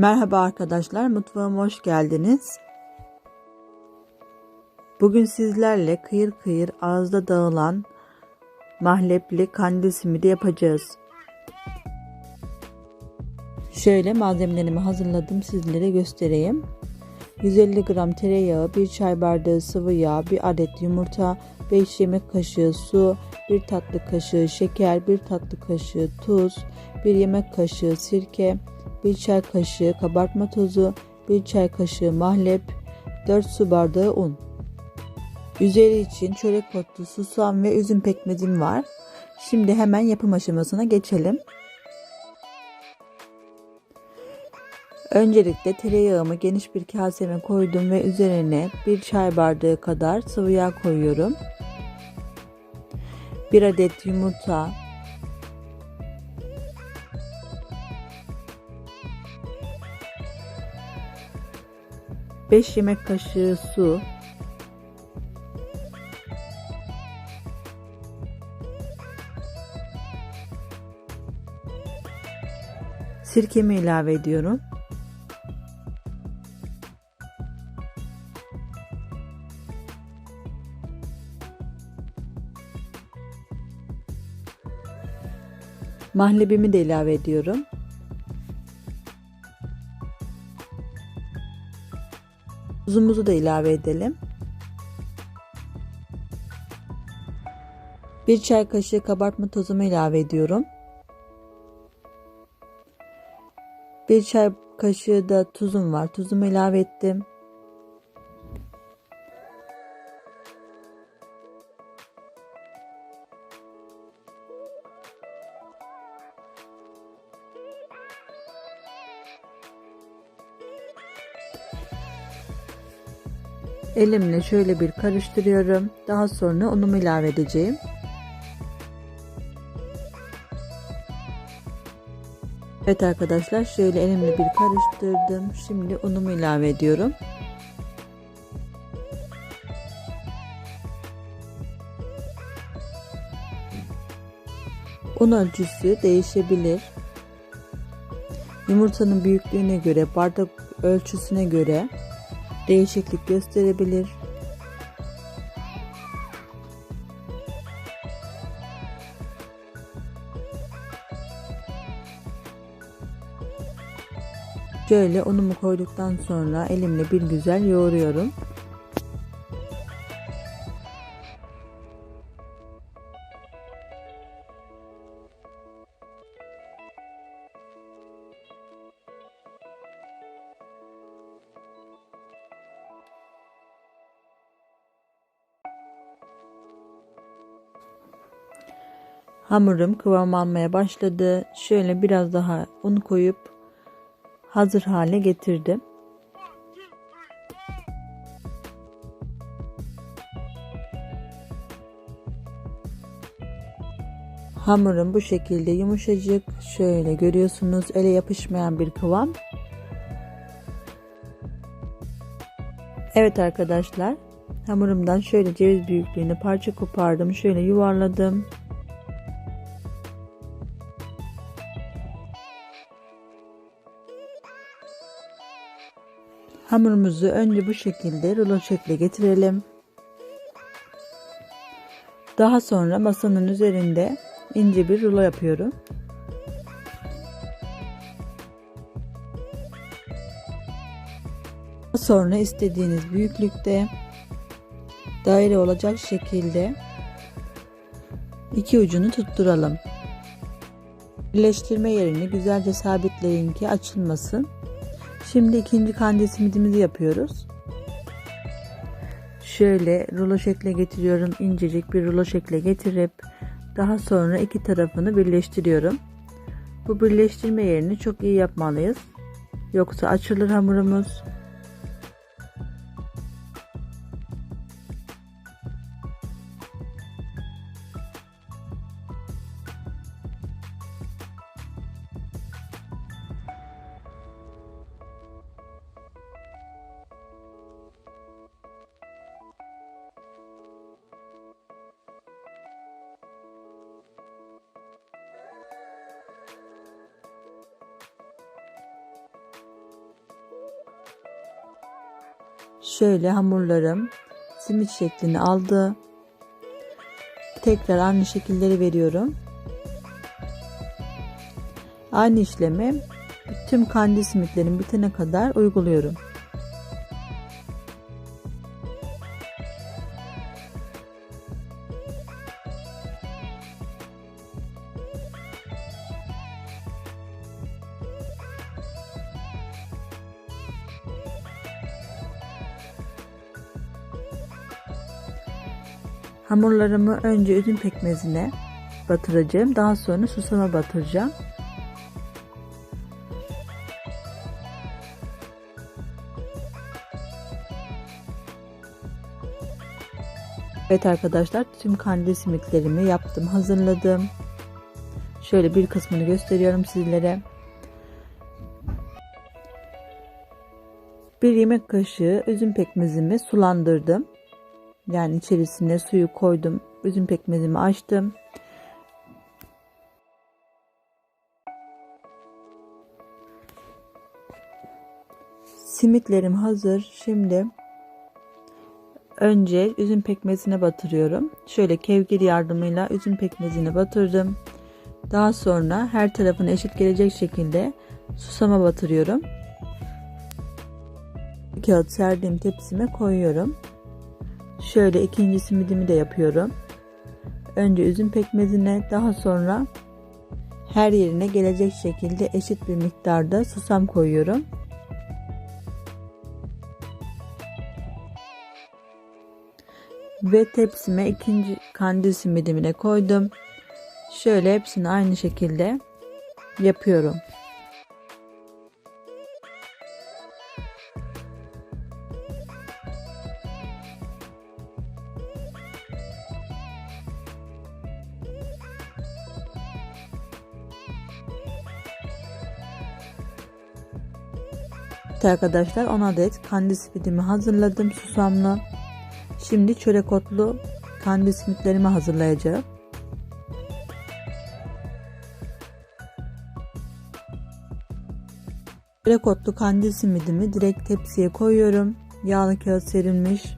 Merhaba arkadaşlar, mutfağıma hoş geldiniz. Bugün sizlerle kıyır kıyır ağızda dağılan mahlepli kandil simidi yapacağız. Şöyle malzemelerimi hazırladım sizlere göstereyim. 150 gram tereyağı, 1 çay bardağı sıvı yağ, 1 adet yumurta, 5 yemek kaşığı su, 1 tatlı kaşığı şeker, 1 tatlı kaşığı tuz, 1 yemek kaşığı sirke, 1 çay kaşığı kabartma tozu, 1 çay kaşığı mahlep, 4 su bardağı un. Üzeri için çörek otlu, susam ve üzüm pekmezim var. Şimdi hemen yapım aşamasına geçelim. Öncelikle tereyağımı geniş bir kaseme koydum ve üzerine bir çay bardağı kadar sıvı yağ koyuyorum. Bir adet yumurta, beş yemek kaşığı su, sirkemi ilave ediyorum. Mahlebimi de ilave ediyorum. Tuzumuzu da ilave edelim. Bir çay kaşığı kabartma tozumu ilave ediyorum. Bir çay kaşığı da tuzum var. Tuzumu ilave ettim. Elimle şöyle bir karıştırıyorum. Daha sonra unumu ilave edeceğim. Evet arkadaşlar şöyle elimle bir karıştırdım. Şimdi unumu ilave ediyorum. Un ölçüsü değişebilir. Yumurtanın büyüklüğüne göre, bardak ölçüsüne göre değişiklik gösterebilir. Şöyle unumu koyduktan sonra elimle bir güzel yoğuruyorum. Hamurum kıvam almaya başladı. Şöyle biraz daha un koyup hazır hale getirdim. Hamurum bu şekilde yumuşacık. Şöyle görüyorsunuz ele yapışmayan bir kıvam. Evet arkadaşlar hamurumdan şöyle ceviz büyüklüğünde parça kopardım. Şöyle yuvarladım. Hamurumuzu önce bu şekilde rulo şekle getirelim. Daha sonra masanın üzerinde ince bir rulo yapıyorum. Sonra istediğiniz büyüklükte daire olacak şekilde iki ucunu tutturalım. Birleştirme yerini güzelce sabitleyin ki açılmasın. Şimdi ikinci kandil simidimizi yapıyoruz. Şöyle rulo şekle getiriyorum. incecik bir rulo şekle getirip daha sonra iki tarafını birleştiriyorum. Bu birleştirme yerini çok iyi yapmalıyız. Yoksa açılır hamurumuz. Şöyle hamurlarım simit şeklini aldı. Tekrar aynı şekilleri veriyorum. Aynı işlemi tüm kandil simitlerin bitene kadar uyguluyorum. Hamurlarımı önce üzüm pekmezine batıracağım. Daha sonra susama batıracağım. Evet arkadaşlar tüm kandil simitlerimi yaptım hazırladım. Şöyle bir kısmını gösteriyorum sizlere. Bir yemek kaşığı üzüm pekmezimi sulandırdım. Yani içerisine suyu koydum. Üzüm pekmezimi açtım. Simitlerim hazır. Şimdi önce üzüm pekmezine batırıyorum. Şöyle kevgir yardımıyla üzüm pekmezine batırdım. Daha sonra her tarafına eşit gelecek şekilde susama batırıyorum. Kağıt serdiğim tepsime koyuyorum. Şöyle ikinci simidimi de yapıyorum. Önce üzüm pekmezine daha sonra her yerine gelecek şekilde eşit bir miktarda susam koyuyorum. Ve tepsime ikinci kandil simidimine koydum. Şöyle hepsini aynı şekilde yapıyorum. Evet arkadaşlar 10 adet kandil simidimi hazırladım susamlı. Şimdi çörek otlu kandil simitlerimi hazırlayacağım. Çörek otlu kandil simidimi direkt tepsiye koyuyorum. Yağlı kağıt serilmiş.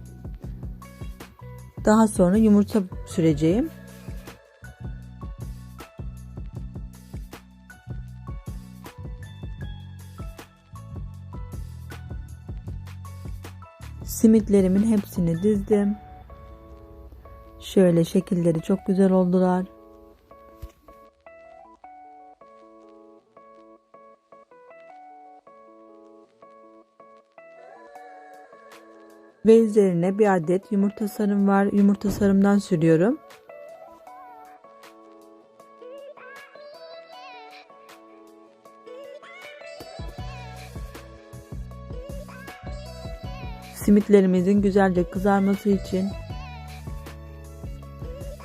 Daha sonra yumurta süreceğim. Simitlerimin hepsini dizdim. Şöyle şekilleri çok güzel oldular. Ve üzerine bir adet yumurta sarım var. Yumurta sarımdan sürüyorum. Simitlerimizin güzelce kızarması için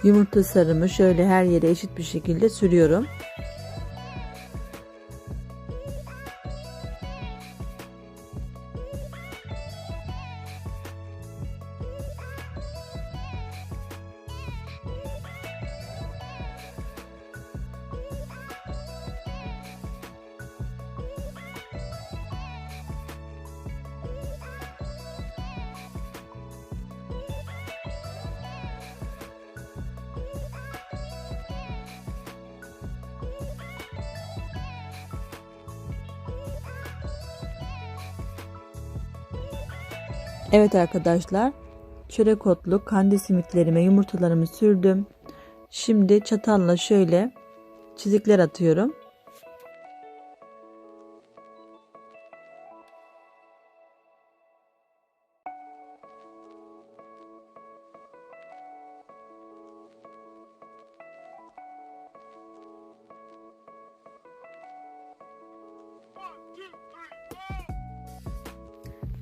yumurta sarımı şöyle her yere eşit bir şekilde sürüyorum. Evet arkadaşlar çörek otlu kandil simitlerime yumurtalarımı sürdüm. Şimdi çatalla şöyle çizikler atıyorum.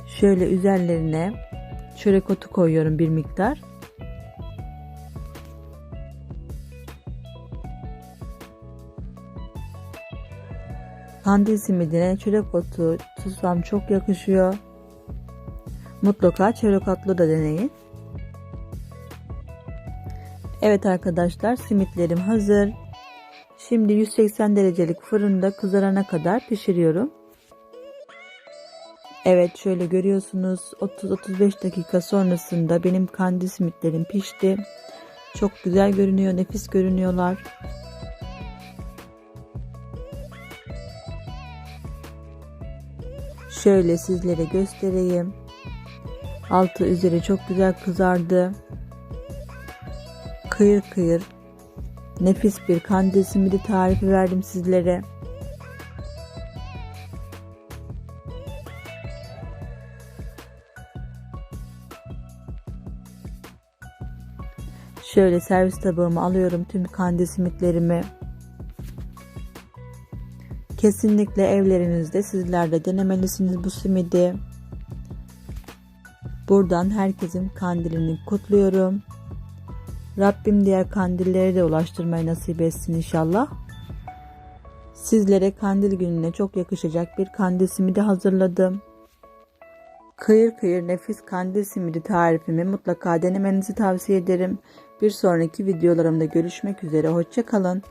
Şöyle üzerlerine çörek otu koyuyorum bir miktar. Kandil simidine çörek otu, susam çok yakışıyor. Mutlaka çörek otlu da deneyin. Evet arkadaşlar simitlerim hazır. Şimdi 180 derecelik fırında kızarana kadar pişiriyorum. Evet şöyle görüyorsunuz 30-35 dakika sonrasında benim kandil simitlerim pişti. Çok güzel görünüyor, nefis görünüyorlar. Şöyle sizlere göstereyim. Altı üzeri çok güzel kızardı. Kıyır kıyır nefis bir kandil simidi tarifi verdim sizlere. Şöyle servis tabağıma alıyorum tüm kandil simitlerimi. Kesinlikle evlerinizde sizler de denemelisiniz bu simidi. Buradan herkesin kandilini kutluyorum. Rabbim diğer kandilleri de ulaştırmayı nasip etsin inşallah. Sizlere kandil gününe çok yakışacak bir kandil simidi hazırladım. Kıyır kıyır nefis kandil simidi tarifimi mutlaka denemenizi tavsiye ederim. Bir sonraki videolarımda görüşmek üzere. Hoşçakalın.